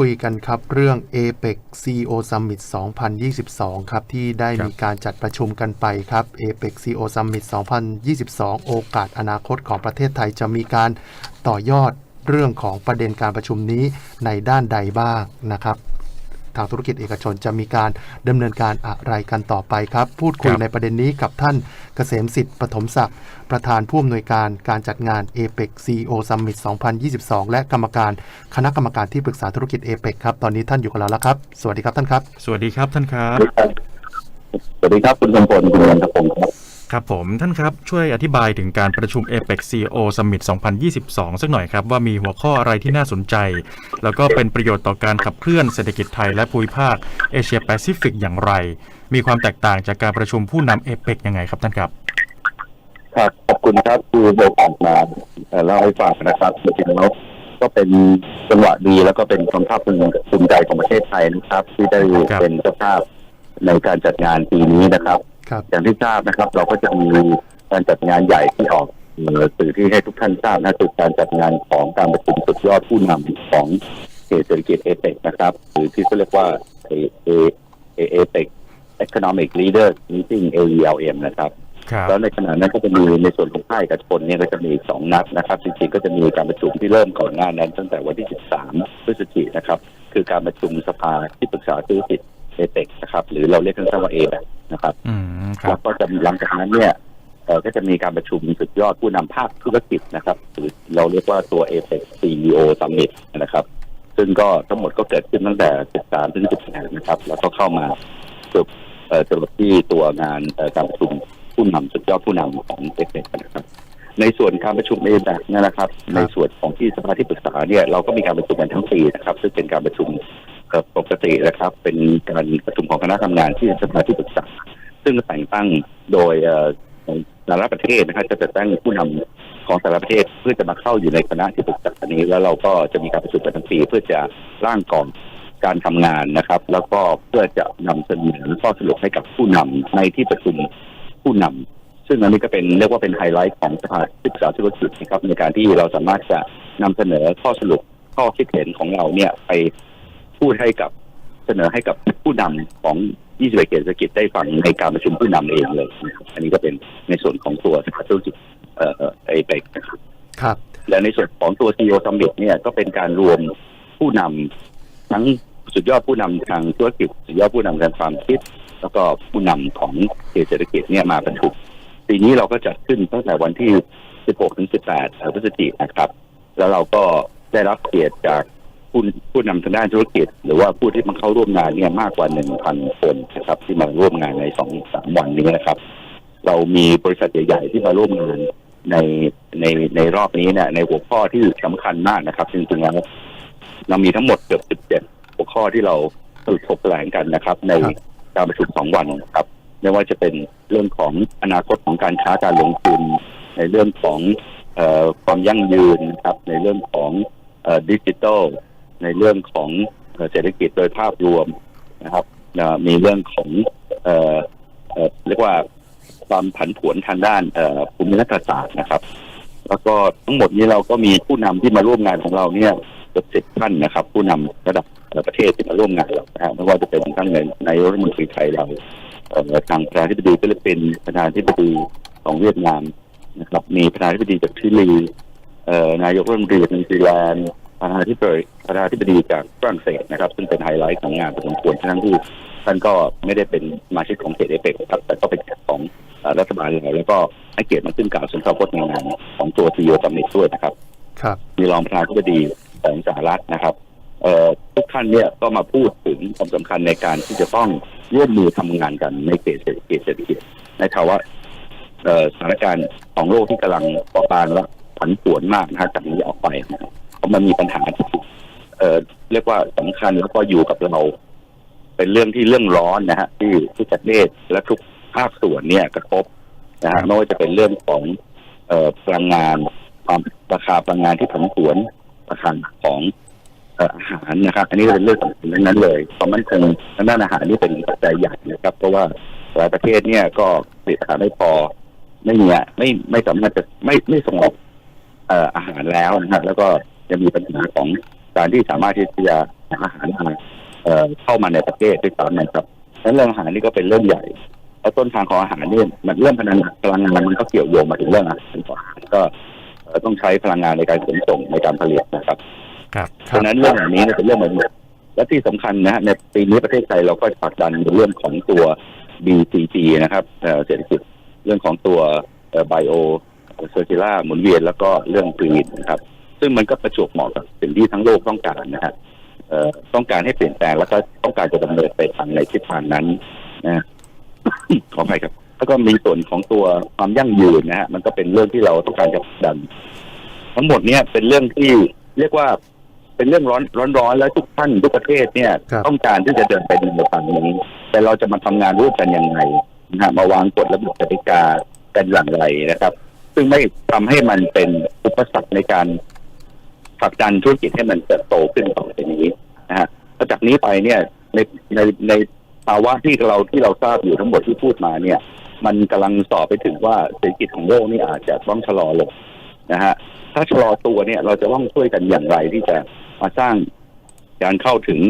คุยกันครับเรื่อง APEC CEO Summit 2022 ครับ ที่ได้ครับมีการจัดประชุมกันไปครับ APEC CEO Summit 2022 โอกาสอนาคตของประเทศไทยจะมีการต่อยอดเรื่องของประเด็นการประชุมนี้ในด้านใดบ้างนะครับ ทางธุรกิจเอกชนจะมีการดำเนินการอะไรกันต่อไปครับ พูดคุยครับในประเด็นนี้กับท่านเกษมสิทธิ์ปฐมศักดิ์ประธานผู้อำนวยการการจัดงาน APEC CEO Summit 2022 และกรรมการคณะกรรมการที่ปรึกษาธุรกิจ APEC ครับ ตอนนี้ท่านอยู่กับเราแล้วครับ สวัสดีครับท่านครับ สวัสดีครับท่านครับ สวัสดีครับคุณกำพลคุณนันทพงศ์ครับ ครับผมท่านครับช่วยอธิบายถึงการประชุม APEC CEO Summit 2022 สักหน่อยครับว่ามีหัวข้ออะไรที่น่าสนใจ แล้วก็เป็นประโยชน์ต่อการขับเคลื่อนเศรษฐกิจไทยและภูมิภาคเอเชียแปซิฟิกอย่างไร มีความแตกต่างจากการประชุมผู้นำ APEC ยังไงครับท่านครับครับขอบคุณครับคือโอกาสมาเอ่อเล่าให้ฟังนะครับจริงๆแล้วก็เป็นจังหวะดีแล้วก็เป็นความภาคภูมิใจของประเทศไทยนะครับ ที่ได้ครับเป็นเจ้าภาพในการจัดงานปีนี้นะครับครับ อย่างที่ทราบนะครับ เราก็จะมีการจัดงานใหญ่ที่ออกสื่อที่ให้ทุกท่านทราบนะคือการจัดงานของการประชุมสุดยอดผู้นำของเขตเศรษฐกิจเอเปกนะครับ หรือที่เขาเรียกว่าเอเอเอเปก Economic Leaders Meeting AELM นะครับครับแล้วในขณะนั้นก็จะมีในส่วนของภาคเอกชนเนี่ยก็จะมีสองนัดนะครับจริงๆก็จะมีการประชุมที่เริ่มก่อนหน้านั้น ตั้งแต่วันที่ 13 พฤศจิกนนะครับ คือการประชุมสภาที่ปรึกษาธุรกิจ เอเปกนะครับหรือเราเรียกกันสั้นๆว่าเอแนะครับอืมคแล้รัวบก็จะมีหลังจากนั้นเนี่ยเอ่อก็จะมีการประชุมสุดยอดผู้นำภาคธุรกิจนะครับ หรือเราเรียกว่าตัว a p e c CEO Summit นะครับ ซึ่งก็ทั้งหมดก็เกิดขึ้นตั้งแต่ 13 ถึง 18 นะครับ แล้วก็เข้ามาจบเอ่อจบที่ตัวงานเอ่อการประชุมผู้นำสุดยอดผู้นำของ a p e c นะครับ ในส่วนการประชุมเอแบนี่ยนะครับ ในส่วนของที่สภาที่ปรึกษาเนี่ยเราก็มีการประชุมกันทั้งปีนะครับ ซึ่งเป็นการประชุม ปกตินะครับ เป็นการประชุมของคณะทำงานที่สภาที่ปรึกษา ซึ่งแต่งตั้งโดยแต่ละประเทศนะครับจะจัดตั้งผู้นำของแต่ละประเทศเพื่อจะมาเข้าอยู่ในคณะที่ปรึกษานี้ แล้วเราก็จะมีการประชุมกันทั้งปีเพื่อจะร่างกรอบการทำงานนะครับ แล้วก็เพื่อจะนำเสนอข้อสรุปให้กับผู้นำในที่ประชุมผู้นำซึ่งอันนี้ก็เป็นเรียกว่าเป็นไฮไลท์ของสภาที่ปรึกษาธุรกิจนะครับในการที่เราสามารถจะนำเสนอข้อสรุปข้อคิดเห็นของเราเนี่ยไป พูดให้กับเสนอให้กับผู้นำของ21เขตเศรษฐกิจได้ฟังในการประชุมผู้นำเองเลยนะครับอันนี้ก็เป็นในส่วนของตัวสภาธุรกิจเอ่อเอเปกนะครับครับ และในส่วนของตัว CEO Summit เนี่ยก็เป็นการรวมผู้นำทั้งสุดยอดผู้นำทางธุรกิจสุดยอดผู้นำทางความคิด แล้วก็ผู้นำของเขตเศรษฐกิจเนี่ยมาประชุมปีนี้เราก็จัดขึ้นตั้งแต่วันที่ 16 ถึง 18พฤศจิกายนนะครับ แล้วเราก็ได้รับเกียรติจาก ผู้ผู้นำทางด้านธุรกิจ หรือว่าผู้ที่มาเข้าร่วมงานเนี่ยมากกว่า1,000คนนะครับ ที่มาร่วมงานในสองสามวันนี้นะครับ เรามีบริษัทใหญ่ ๆ ที่มาร่วมงานในในในรอบนี้เนี่ยในหัวข้อที่สำคัญมากนะครับจริงๆแล้วเรามีทั้งหมดเกือบ17หัวข้อที่เราสรุปถกแถลงกันนะครับ ในครับการประชุมสองวันนะครับไม่ว่าจะเป็นเรื่องของอนาคตของการค้าการลงทุน ในเรื่องของเอ่อความยั่งยืนนะครับ ในเรื่องของดิจิทัล ในเรื่องของเศรษฐกิจโดยภาพรวมนะครับมีเรื่องของเอ่อเรียกว่าความผันผวนทางด้านภูมิรัฐศาสตร์นะครับ แล้วก็ทั้งหมดนี้เราก็มีผู้นำที่มาร่วมงานของเราเนี่ยเกือบสิบท่านนะครับ ผู้นำระดับประเทศที่มาร่วมงานเรานะฮะไม่ว่าจะเป็นทั้งในในรัฐมนตรีไทยเราทางประธานาธิบดีฟิลิปปินส์ประธานาธิบดีของเวียดนามนะครับ มีประธานาธิบดีจากชิลีนายกรัฐมนตรีจากนิวซีแลนด์ประธานาธิบดี ประธานาธิบดีจากฝรั่งเศสนะครับ ซึ่งเป็นไฮไลท์ของงานพอสมควรทั้งที่ท่านก็ไม่ได้เป็นสมาชิกของเขตเอเปกครับ แต่ก็เป็นของเอ่อรัฐบาลเราแล้วก็ให้เกียรติมาขึ้นกล่าวสุนทรพจน์ในงานของตัวซีโอซัมมิตด้วยนะครับ ครับมีรองประธานาธิบดีของสหรัฐนะครับเอ่อทุกท่านเนี่ยก็มาพูดถึงความสำคัญในการที่จะต้องร่วมมือทำงานกันในเขตเศรษฐกิจเศรษฐกิจในภาวะเอ่อสถานการณ์ของโลกที่กำลังเปราะบางและผันผวนมากนะฮะจากนี้ออกไปนะครับเพราะมันมีปัญหาที่ เอ่อเรียกว่าสำคัญแล้วก็อยู่กับเรา เป็นเรื่องที่เรื่องร้อนนะฮะที่ทุกประเทศและทุกภาคส่วนเนี่ยกระทบนะฮะไม่ว่าจะเป็นเรื่องของเอ่อพลังงานความราคาพลังงานที่ผันผวนราคาของอาหารนะครับ อันนี้เป็นเรื่องสำคัญนั้นเลยความมั่นคงทางด้านอาหารนี่เป็นปัจจัยใหญ่นะครับ เพราะว่าหลายประเทศเนี่ยก็ผลิตอาหารไม่พอไม่มีอไม่ไม่สามารถจะไม่ไม่ส่งออกเอ่ออาหารแล้วนะฮะแล้วก็จะมีปัญหาของ การที่สามารถที่จะหาอาหารมาเอ่อเข้ามาในประเทศด้วยซ้ำนะครับนั้นเรื่องอาหารนี่ก็เป็นเรื่องใหญ่แล้วต้นทางของอาหารนี่มันเรื่องพลังงานพลังงานมันก็เกี่ยวโยงมาถึงเรื่องอาหารก่อนก็เอ่อต้องใช้พลังงานในการขนส่งในการผลิตนะครับครับคเพรับราะฉะนั้นเรื่องเหล่านี้เนี่ยเป็นเรื่องใหม่ๆและที่สำคัญนะฮะในปีนี้ประเทศไทยเราก็ผลักดันในเรื่องของตัว BCG นะครับเอ่อเศรษฐกิจเรื่องของตัวไบโอเซอร์จิล่าหมุนเวียนแล้วก็เรื่องกรีนนะครับ ซึ่งมันก็ประจวบเหมาะกับสิ่งที่ทั้งโลกต้องการนะฮะเอ่อต้องการให้เปลี่ยนแปลงแล้วก็ต้องการจะดำเนินไปทางในทิศทางนั้นนะขออภัยครับ แล้วก็มีส่วนของตัวความยั่งยืนนะฮะมันก็เป็นเรื่องที่เราต้องการจะผลักดัน ทั้งหมดเนี่ยเป็นเรื่องที่เรียกว่าเป็นเรื่องร้อนร้อนร้อนแล้วทุกท่านทุกประเทศเนี่ยครับต้องการที่จะเดินไปในทางนี้ แต่เราจะมาทำงานร่วมกันยังไงนะฮะมาวางกฎระเบียบกติกาเป็นอย่างไรนะครับ ซึ่งไม่ทำให้มันเป็นอุปสรรคในการ ผลักดันธุรกิจให้มันเติบโตขึ้นต่อไปนี้นะฮะหลังจากนี้ไปเนี่ยในในในภาวะที่เราที่เราทราบอยู่ทั้งหมดที่พูดมาเนี่ย มันกำลังสอบไปถึงว่าเศรษฐกิจของโลกนี่อาจจะต้องชะลอลงนะฮะถ้าชะลอตัวเนี่ยเราจะต้องช่วยกันอย่างไรที่จะมาสร้างการเข้าถึง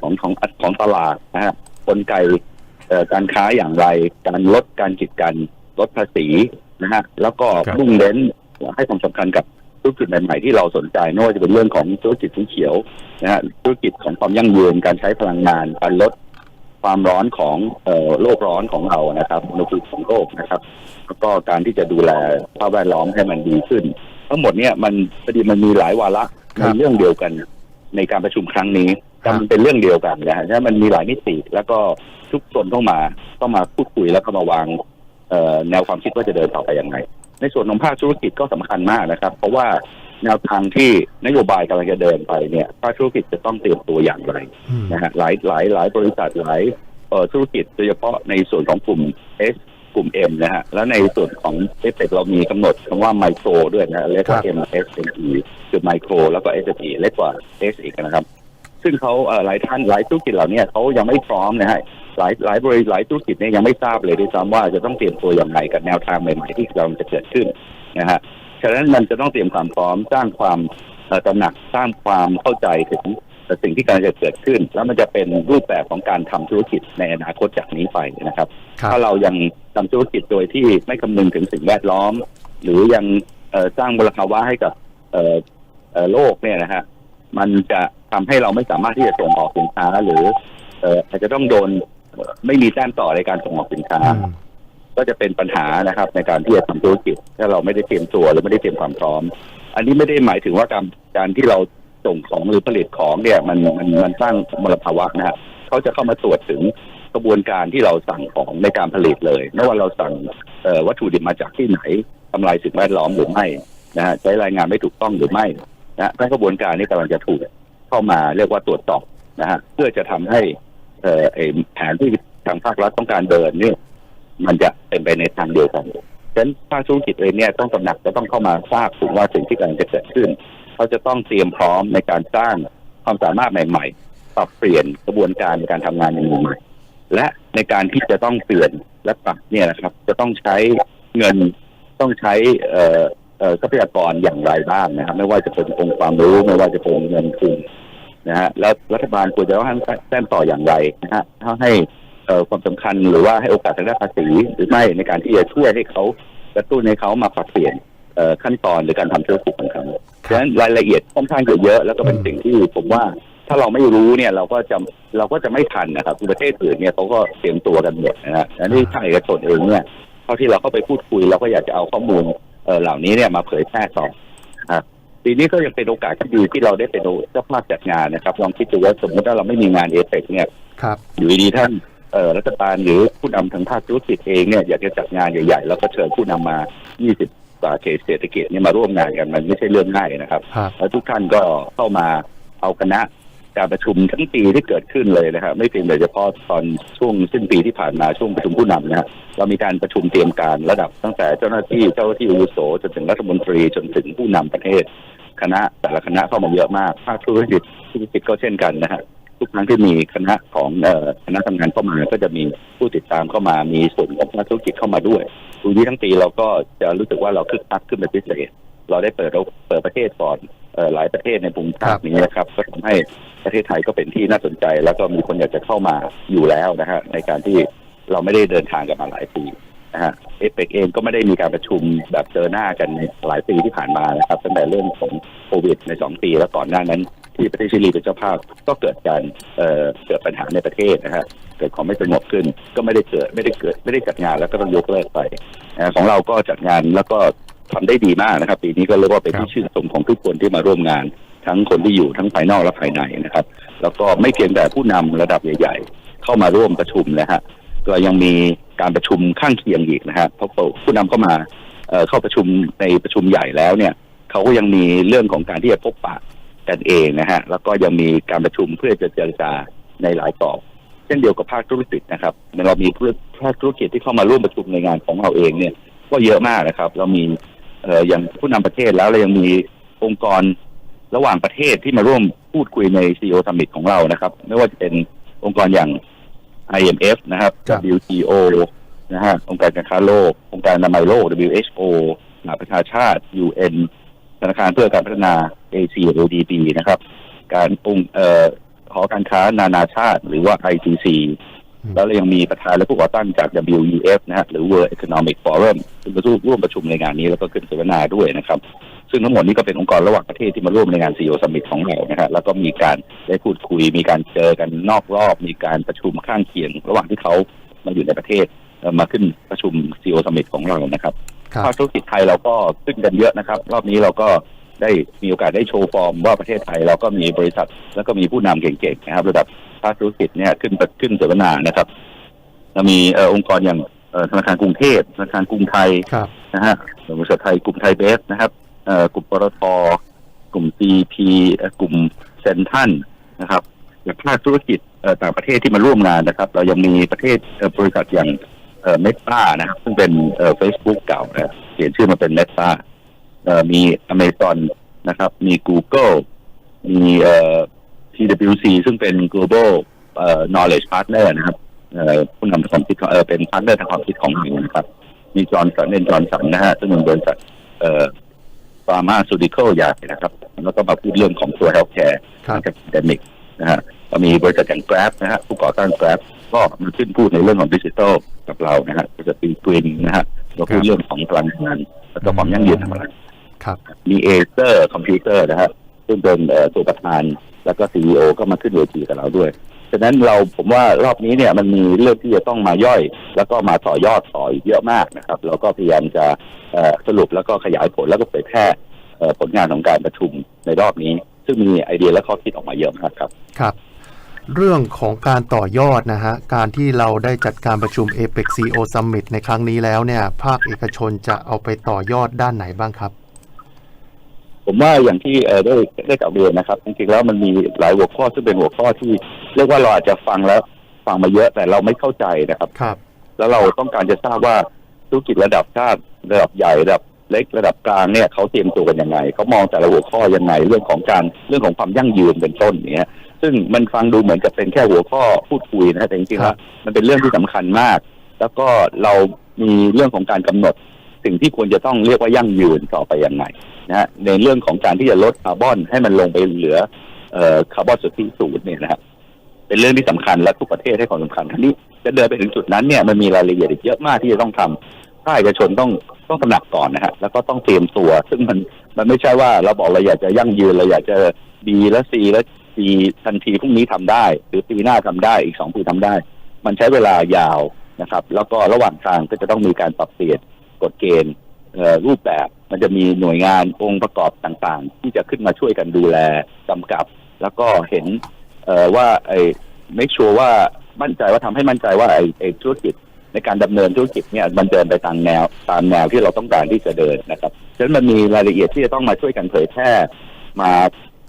ของของของตลาดนะฮะกลไกเอ่อการค้าอย่างไร การลดการกีดกันลดภาษีนะฮะแล้วก็ครับมุ่งเน้นให้ความสำคัญกับ ธุรกิจใหม่ๆที่เราสนใจไม่ว่าจะเป็นเรื่องของธุรกิจสีเขียวนะฮะธุรกิจของความยั่งยืนการใช้พลังงานการลดความร้อนของเอ่อโลกร้อนของเรานะครับอุณหภูมิของโลกนะครับ แล้วก็การที่จะดูแลสภาพแวดล้อมให้มันดีขึ้น ทั้งหมดเนี่ยมันพอดีมันมีหลายวาระครัในบเรื่องเดียวกันในการประชุมครั้งนี้ครัแต่บมันเป็นเรื่องเดียวกันนะฮะฉะนั้นมันมีหลายมิติแล้วก็ทุกส่วนต้องมาต้องมาพูดคุยแล้วก็มาวางเอ่อแนวความคิดว่าจะเดินต่อไปยังไง ในส่วนของภาคธุรกิจก็สำคัญมากนะครับ เพราะว่าแนวทางที่นโยบายกำลังจะเดินไปเนี่ยภาคธุรกิจจะต้องเตรียมตัวอย่างไรอืมนะฮะหลายหลายหลายบริษัทหลายเอ่อธุรกิจโดยเฉพาะในส่วนของกลุ่ม S กลุ่ม M นะฮะ แล้วในส่วนของเอฟเเรามีกำหนดคำว่าไมโครด้วยนะเรียกว่า M S M E คือไมโคร แล้วก็ S M E เล็กกว่า S อีกนะครับ ซึ่งเขาเอ่อหลายท่านหลายธุรกิจเหล่านี้เขายังไม่พร้อมนะฮะ หลายหลายบริหลายธุรกิจเนี่ยยังไม่ทราบเลยด้วยซ้ำว่าจะต้องเตรียมตัวอย่างไรกับแนวทางใหม่ๆที่กำลังจะเกิดขึ้นนะฮะฉะนั้นมันจะต้องเตรียมความพร้อมสร้างความเอ่อตระหนักสร้างความเข้าใจถึงแต่สิ่งที่กำลังจะเกิดขึ้น แล้วมันจะเป็นรูปแบบของการทำธุรกิจในอนาคตจากนี้ไปนะครับครับถ้าเรายังทำธุรกิจโดยที่ไม่คำนึงถึงสิ่งแวดล้อม หรือยังเอ่อสร้างมลภาวะให้กับเอ่อเอ่อโลกเนี่ยนะฮะมันจะทำให้เราไม่สามารถที่จะส่งออกสินค้าหรือเอ่ออาจจะต้องโดนเอ่อ ไม่มีแต้มต่อในการส่งออกสินค้าอืมก็จะเป็นปัญหานะครับ ในการที่จะทำธุรกิจถ้าเราไม่ได้เตรียมตัวหรือไม่ได้เตรียมความพร้อม อันนี้ไม่ได้หมายถึงว่าการการที่เราส่งของหรือผลิตของเนี่ยมันมันมันสร้างมลภาวะนะฮะเขาจะเข้ามาตรวจถึงกระบวนการที่เราสั่งของในการผลิตเลยไม่ว่าเราสั่งเอ่อวัตถุดิบมาจากที่ไหนทำลายสิ่งแวดล้อมหรือไม่นะฮะใช้รายงานไม่ถูกต้องหรือไม่นะฮะและกระบวนการนี้กำลังจะถูกเข้ามาเรียกว่าตรวจสอบนะฮะเพื่อจะทำให้ เอ่อไอแผนที่ทางภาครัฐต้องการเดินเนี่ยมันจะเป็นไปในทางเดียวกันฉะนั้นภาคธุรกิจเองเนี่ยต้องตระหนักจะต้องเข้ามาทราบถึงว่าสิ่งที่กำลังจะเกิดขึ้น เขาจะต้องเตรียมพร้อมในการสร้างความสามารถใหม่ๆ ปรับเปลี่ยนกระบวนการในการทำงานในมุมใหม่ และในการที่จะต้องเปลี่ยนและปรับเนี่ยนะครับ จะต้องใช้เงินต้องใช้เออเอ่อทรัพยากรอย่างไรบ้างนะครับ ไม่ว่าจะเป็นองค์ความรู้ ไม่ว่าจะเป็นเงินทุน นะฮะแล้วรัฐบาลควรจะต้องให้แต้มต่ออย่างไรนะฮะถ้าให้ความสำคัญหรือว่าให้โอกาสทางด้านภาษีหรือไม่ในการที่จะช่วยให้เขากระตุ้นให้เขามาปรับเปลี่ยนขั้นตอนหรือการทำธุรกิจของเขาฉะนั้นรายละเอียดค่อนข้างเยอะแล้วก็เป็นสิ่งที่ผมว่าถ้าเราไม่รู้เนี่ยเราก็จะเราก็จะไม่ทันนะครับประเทศอื่นเนี่ยเขาก็เตรียมตัวกันหมดนะฮะอันนี้ภาคเอกชนเองเนี่ยเท่าที่เราเข้าไปพูดคุยเราก็อยากจะเอาข้อมูลเหล่านี้เนี่ยมาเผยแพร่ต่อครับ ปีนี้ก็ยังเป็นโอกาสที่ดีที่เราได้เป็นเจ้าภาพจัดงานนะครับลองคิดดูว่าสมมติว่าเราไม่มีงานเอเปกเนี่ยครับอยู่ดีๆท่านเอ่อรัฐบาลหรือผู้นำทางภาคธุรกิจเองเนี่ยอยากจะจัดงานใหญ่ๆ แล้วก็เชิญผู้นำมา 20กว่าเขตเศรษฐกิจเนี่ยมาร่วมงานกันมันไม่ใช่เรื่องง่ายนะครับครับ แล้วทุกท่านก็เข้ามาเอาคณะการประชุมทั้งปีที่เกิดขึ้นเลยนะครับไม่เพียงแต่เฉพาะตอนช่วงสิ้นปีที่ผ่านมาช่วงประชุมผู้นำนะฮะเรามีการประชุมเตรียมการระดับตั้งแต่เจ้าหน้าที่เจ้าหน้าที่อาวุโสจนถึงรัฐมนตรีจนถึงผู้นำประเทศ คณะแต่ละคณะเข้ามาเยอะมากภาคธุรกิจธุรกิจก็เช่นกันนะฮะทุกครั้งที่มีคณะของเอ่อคณะทำงานเข้ามาก็จะมีผู้ติดตามเข้ามามีส่วนของนักธุรกิจเข้ามาด้วยปีนี้ทั้งปีเราก็จะรู้สึกว่าเราคึกคักขึ้นเป็นพิเศษ เราได้เปิดเปิดประเทศก่อนอ่อหลายประเทศในภูมิภาคนี้นะครับ ก็ทำให้ประเทศไทยก็เป็นที่น่าสนใจ แล้วก็มีคนอยากจะเข้ามาอยู่แล้วนะฮะในการที่เราไม่ได้เดินทางกันมาหลายปี นะฮะเอเปกเองก็ไม่ได้มีการประชุมแบบเจอหน้ากันในหลายปีที่ผ่านมานะครับตั้งแต่เรื่องของโควิดในสองปีแล้วก่อนหน้านั้นที่ประเทศชิลีเป็นเจ้าภาพก็เกิดการเอ่อเกิดปัญหาในประเทศนะฮะเกิดความไม่สงบขึ้นก็ไม่ได้เกิดไม่ได้เกิดไม่ได้จัดงานแล้วก็ต้องยกเลิกไปนะของเราก็จัดงานแล้วก็ทำได้ดีมากนะครับ ปีนี้ก็เรียกว่าเป็นที่ชื่นชมของทุกคนที่มาร่วมงาน ทั้งคนที่อยู่ทั้งภายนอกและภายในนะครับ แล้วก็ไม่เพียงแต่ผู้นำระดับใหญ่ ๆ เข้ามาร่วมประชุมนะฮะ ก็ยังมีการประชุมข้างเคียงอีกนะฮะเพราะผู้นำเข้ามาเข้าประชุมในประชุมใหญ่แล้วเนี่ยเขาก็ยังมีเรื่องของการที่จะพบปะกันเองนะฮะแล้วก็ยังมีการประชุมเพื่อจะเจรจาในหลายกรอบเช่นเดียวกับภาคธุรกิจนะครับเรามีภาคธุรกิจที่เข้ามาร่วมประชุมในงานของเราเองเนี่ย ก็เยอะมากนะครับ เรามีเอออย่างผู้นำประเทศแล้วเรายังมีองค์กรระหว่างประเทศที่มาร่วมพูดคุยใน CEO Summit ของเรานะครับ ไม่ว่าจะเป็นองค์กรอย่าง IMF นะครับครับ WTO นะฮะองค์การการค้าโลก องค์การอนามัยโลก WHO สหประชาชาติ UN ธนาคารเพื่อการพัฒนาเอเชีย ODB นะครับ การองค์เอ่อหอการค้านานาชาติหรือว่า ITC อืมแล้วเรายังมีประธานและผู้ก่อตั้งจาก WEF นะฮะหรือ World Economic Forum ซึ่งมาร่วมประชุมในงานนี้แล้วก็ขึ้นเสวนาด้วยนะครับ ซึ่งทั้งหมดนี้ก็เป็นองค์กรระหว่างประเทศที่มาร่วมในงาน CEO Summit ของเรานะฮะแล้วก็มีการได้พูดคุย มีการเจอกันนอกรอบ มีการประชุมข้างเคียง ระหว่างที่เขามาอยู่ในประเทศเอ่อมาขึ้นประชุม CEO Summit ของเรานะครับครับภาคธุรกิจไทยเราก็ขึ้นกันเยอะนะครับ รอบนี้เราก็ได้มีโอกาสได้โชว์ฟอร์มว่าประเทศไทยเราก็มีบริษัท แล้วก็มีผู้นำเก่งๆนะครับระดับภาคธุรกิจเนี่ยขึ้นขึ้นเสวนานะครับเรามีเอ่อองค์กรอย่างเอ่อธนาคารกรุงเทพธนาคารกรุงไทยครับนะฮะบริษัทไทยกลุ่มไทยเบสนะครับเอ่อ กลุ่มปตทกลุ่ม CP เอ่อกลุ่มเซนทันนะครับและภาคธุรกิจต่างประเทศที่มาร่วมงานนะครับ เรายังมีประเทศบริษัทอย่างเมตานะครับซึ่งเป็นเอ่อ Facebook เก่านะเปลี่ยนชื่อมาเป็นเมตามี Amazon นะครับ มี Google มีเอ่อ TWC ซึ่งเป็น global เอ่อ knowledge partner นะครับเอ่อผู้นำทางความคิดของเอ่อเป็น partner ทางความคิดของเรานะครับ มีจอร์นสันเป็นจอร์นสันนะฮะซึ่งเป็นบริษัทเอ่อ ฟาร์มาซูดิคอลใหญ่นะครับ แล้วก็มาพูดเรื่องของตัว healthcare ครับกับเดมิกนะฮะก็มีบริษัทอย่าง Grab นะฮะผู้ก่อตั้ง Grab ก็มาขึ้นพูดในเรื่องของดิจิทัลกับเรานะฮะบริษัทปีกวินนะฮะเราพูดเรื่องของพลังงานแล้วก็ความยั่งยืนทางพลังงานครับ มีเอเซอร์คอมพิวเตอร์นะฮะซึ่งเป็นเอ่อตัวประธานแล้วก็ซีอก็มาขึ้นเวทีกับเราด้วย ฉะนั้นเราผมว่ารอบนี้เนี่ยมันมีเรื่องที่จะต้องมาย่อย แล้วก็มาต่อยอดต่ออีกเยอะมากนะครับเราก็พยายามจะสรุปแล้วก็ขยายผลแล้วก็เผยแพร่ผลงานของการประชุมในรอบนี้ ซึ่งมีไอเดียและข้อคิดออกมาเยอะมากครับครับ เรื่องของการต่อยอดนะฮะการที่เราได้จัดการประชุม APEC CEO Summit ในครั้งนี้แล้วเนี่ย ภาคเอกชนจะเอาไปต่อยอดด้านไหนบ้างครับ ผมว่าอย่างที่เอ่อได้ได้กล่าวเรียนนะครับจริงๆแล้วมันมีหลายหัวข้อซึ่งเป็นหัวข้อที่ เรียกว่าเราอาจจะฟังแล้วฟังมาเยอะแต่เราไม่เข้าใจนะครับครับ แล้วเราต้องการจะทราบว่าธุรกิจระดับชาติระดับใหญ่ระดับเล็กระดับกลางเนี่ยเขาเตรียมตัวกันยังไงเขามองแต่ละหัวข้อยังไงเรื่องของการเรื่องของความยั่งยืนเป็นต้นอย่างเนี้ยซึ่งมันฟังดูเหมือนกับเป็นแค่หัวข้อพูดคุยนะฮะแต่จริงๆครัแล้วบมันเป็นเรื่องที่สำคัญมาก แล้วก็เรามีเรื่องของการกำหนด สิ่งที่ควรจะต้องเรียกว่ายั่งยืนต่อไปยังไงนะฮะในเรื่องของการที่จะลดคาร์บอนให้มันลงไปเหลือเอ่อคาร์บอนสุทธิศูนย์เนี่ยนะฮะเป็นเรื่องที่สำคัญและทุกประเทศให้ความสำคัญทีนี้จะเดินไปถึงจุดนั้นเนี่ยมันมีรายละเอียดอีกเยอะมากที่จะต้องทำภาคเอกชนต้องต้องตระหนักก่อนนะฮะแล้วก็ต้องเตรียมตัว ซึ่งมันมันไม่ใช่ว่าเราบอกเราอยากจะยั่งยืนเราอยากจะดีและซีและซีทันทีพรุ่งนี้ทำได้ หรือปีหน้าทำได้อีกสองปีทำได้ มันใช้เวลายาวนะครับ แล้วก็ระหว่างทางก็จะต้องมีการปรับเปลี่ยน กฎเกณฑ์รูปแบบ มันจะมีหน่วยงานองค์ประกอบต่างๆ ที่จะขึ้นมาช่วยกันดูแลกำกับ แล้วก็เห็นว่าไอ้ make sure ว่ามั่นใจว่าทำให้มั่นใจว่าไอ้ไอ้ธุรกิจในการดำเนินธุรกิจเนี่ยมันเดินไปตามแนวตามแนวที่เราต้องการที่จะเดินนะครับฉะนั้นมันมีรายละเอียดที่จะต้องมาช่วยกันเผยแพร่มา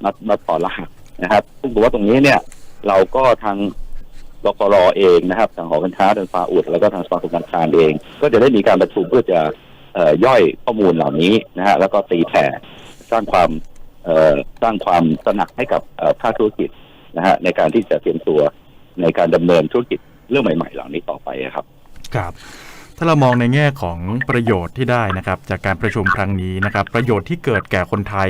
มามาต่อรหัสนะครับซึ่งผมว่าตรงนี้เนี่ยเราก็ทาง รกรเองนะครับทางหอการค้าทางฟาอุดแล้วก็ทางสภาคมการค้าเอง ก็จะได้มีการประชุมเพื่อจะย่อยข้อมูลเหล่านี้นะฮะแล้วก็ตีแผ่สร้างความสร้างความตระหนักให้กับภาคธุรกิจนะฮะในการที่จะเตรียมตัวในการดำเนินธุรกิจเรื่องใหม่ ๆ เหล่านี้ต่อไปครับ ครับถ้าเรามองในแง่ของประโยชน์ที่ได้นะครับ จากการประชุมครั้งนี้นะครับ ประโยชน์ที่เกิดแก่คนไทย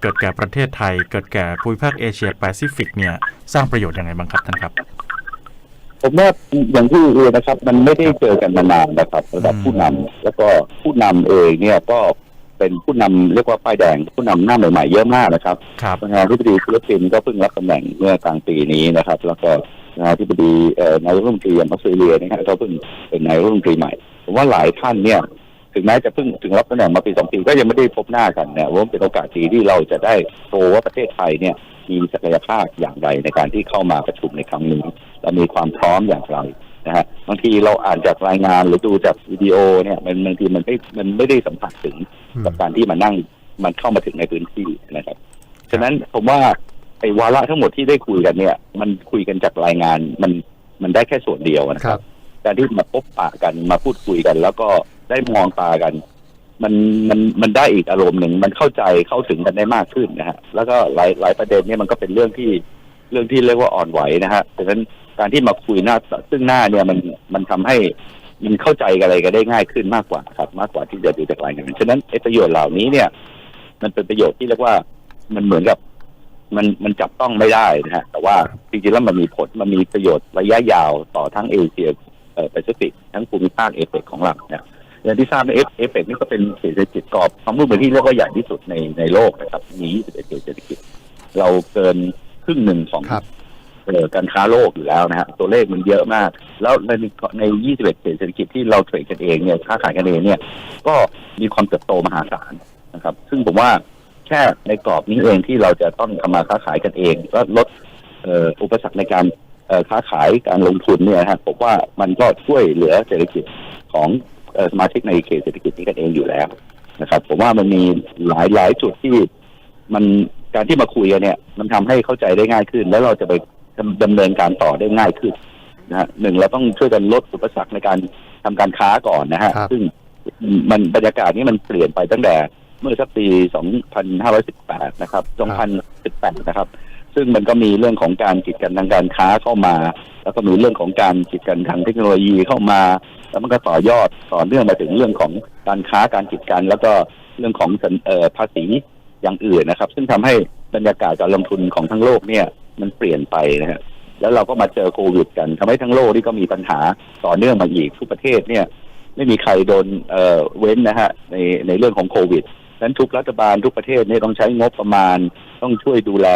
เกิดแก่ประเทศไทย เกิดแก่ภูมิภาคเอเชียแปซิฟิกเนี่ยสร้างประโยชน์ยังไงบ้างครับท่านครับ ผมว่าอย่างที่เรียนนะครับ มันไม่ได้เจอกันมานานนะครับระดับอืมผู้นำแล้วก็ผู้นำเองเนี่ยก็เป็นผู้นำเรียกว่าป้ายแดงผู้นำหน้าใหม่ๆเยอะมากนะครับครับประธานาธิบดีฟิลิปปินส์ก็เพิ่งรับตำแหน่งเมื่อกลางปีนี้นะครับ แล้วก็ประธานาธิบดีเอ่อนายกรัฐมนตรีอย่างออสเตรเลียนะครับก็เพิ่งเป็นนายกรัฐมนตรีใหม่ผมว่าหลายท่านเนี่ย ถึงแม้จะเพิ่งถึงรับตำแหน่งมาปีสองปีก็ยังไม่ได้พบหน้ากันเนี่ยว่าเป็นโอกาสดีที่เราจะได้โชว์ว่าประเทศไทยเนี่ยมีศักยภาพอย่างไรในการที่เข้ามาประชุมในครั้งนี้และมีความพร้อมอย่างไรนะฮะบางทีเราอ่านจากรายงานหรือดูจากวิดีโอเนี่ยมันบางทีมันไม่มันไม่ได้สัมผัสถึงอืมกับการที่มานั่งมันเข้ามาถึงในพื้นที่นะครับฉะนั้นผมว่าไอ้วาระทั้งหมดที่ได้คุยกันเนี่ย มันคุยกันจากรายงานมันมันได้แค่ส่วนเดียวนะคครัรับบการที่มาพบปะกันมาพูดคุยกัน แล้วก็ ได้มองตากัน มันมันมันได้อีกอารมณ์หนึ่งมันเข้าใจเข้าถึงกันได้มากขึ้นนะฮะแล้วก็หลายหลายประเด็นเนี่ยมันก็เป็นเรื่องที่เรื่องที่เรียกว่าอ่อนไหวนะฮะดังนั้นการที่มาคุยหน้าซึ่งหน้าเนี่ยมันมันทำให้มันเข้าใจกันอะไรกันได้ง่ายขึ้นมากกว่าครับ มากกว่าที่จะดูจากรายงานฉะนั้นประโยชน์เหล่านี้เนี่ย มันเป็นประโยชน์ที่เรียกว่ามันเหมือนกับมันมันจับต้องไม่ได้นะฮะแต่ว่าจริงๆแล้วมันมีผลมันมีประโยชน์ระยะยาวต่อทั้งเอเชียเอ่อแปซิฟิกทั้งภูมิภาคเอเปกของเราเนี่ย อย่างที่ทราบเอเอเปกนี่ก็เป็นเศรษฐกิจกรอบความร่วมมือที่เรียกว่าใหญ่ที่สุดในในโลกนะครับ มี21เศรษฐกิจ เราเกินครึ่งหนึ่งของครับเอ่อการค้าโลกอยู่แล้วนะฮะตัวเลขมันเยอะมาก แล้วในใน 21เศรษฐกิจที่เราเทรดกันเองเนี่ยค้าขายกันเองเนี่ย ก็มีความเติบโตมหาศาลนะครับ ซึ่งผมว่าแค่ในกรอบนี้เองที่เราจะต้องทำมาค้าขายกันเองก็ลดเอ่ออุปสรรคในการเอ่อค้าขายการลงทุนเนี่ยนะฮะผมว่ามันก็ช่วยเหลือเศรษฐกิจของเอ่อ สมาชิกในเขตเศรษฐกิจนี้กันเองอยู่แล้วนะครับ ผมว่ามันมีหลายหลายจุดที่มันการที่มาคุยกันเนี่ย มันทำให้เข้าใจได้ง่ายขึ้น แล้วเราจะไปดำดำเนินการต่อได้ง่ายขึ้นนะฮะหนึ่งเราต้องช่วยกันลดอุปสรรคในการทำการค้าก่อนนะฮะครับซึ่งมันบรรยากาศนี้มันเปลี่ยนไปตั้งแต่เมื่อสักปี 2518 นะครับ 2018 นะครับ ซึ่งมันก็มีเรื่องของการกีดกันทางการค้าเข้ามา แล้วก็มีเรื่องของการกีดกันทางเทคโนโลยีเข้ามา แล้วมันก็ต่อยอดต่อเนื่องมาถึงเรื่องของการค้าการกีดกัน แล้วก็เรื่องของเอ่อภาษีอย่างอื่นนะครับ ซึ่งทำให้บรรยากาศการลงทุนของทั้งโลกเนี่ยมันเปลี่ยนไปนะฮะแล้วเราก็มาเจอโควิด กันทำให้ทั้งโลกนี่ก็มีปัญหาต่อเนื่องมาอีกทุกประเทศเนี่ย ไม่มีใครโดนเอ่อเว้นนะฮะในในเรื่องของโควิดนั้นทุกรัฐบาลทุกประเทศเนี่ยต้องใช้งบประมาณต้องช่วยดูแล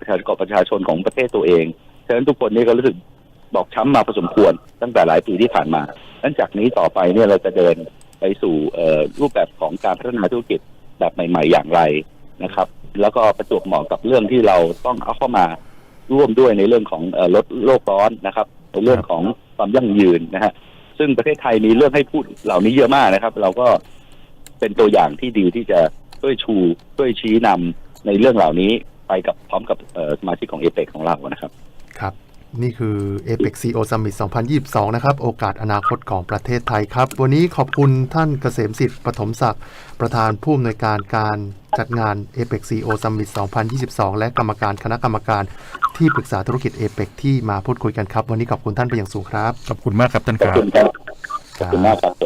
ประชากรประชาชนของประเทศตัวเองฉะนั้นทุกคนนี่ก็รู้สึกบอกช้ำมาพอสมควรตั้งแต่หลายปีที่ผ่านมาดังนั้นจากนี้ต่อไปเนี่ยเราจะเดินไปสู่เอ่อรูปแบบของการพัฒนาธุรกิจแบบใหม่ ๆ อย่างไรนะครับ แล้วก็ประจวบเหมาะกับเรื่องที่เราต้องเอาเข้ามาร่วมด้วยในเรื่องของเอ่อลดโลกร้อนนะครับในเรื่องของความยั่งยืนนะฮะซึ่งประเทศไทยมีเรื่องให้พูดเหล่านี้เยอะมากนะครับ เราก็เป็นตัวอย่างที่ดีที่จะช่วยชูช่วยชี้นำในเรื่องเหล่านี้ ไปกับพร้อมกับเอ่อสมาชิกของเอเปกของเรานะครับ ครับ นี่คือ APEC CO Summit 2022 นะครับ โอกาสอนาคตของประเทศไทยครับ วันนี้ขอบคุณท่านเกษมสิทธิ์ปฐมศักดิ์ประธานผู้อำนวยการการจัดงาน APEC CO Summit 2022 และกรรมการคณะกรรมการที่ปรึกษาธุรกิจ APEC ที่มาพูดคุยกันครับ วันนี้ขอบคุณท่านเป็นอย่างสูงครับ ขอบคุณมากครับท่านขอบครับคุณครับขอบคุณมากครับสวัสดี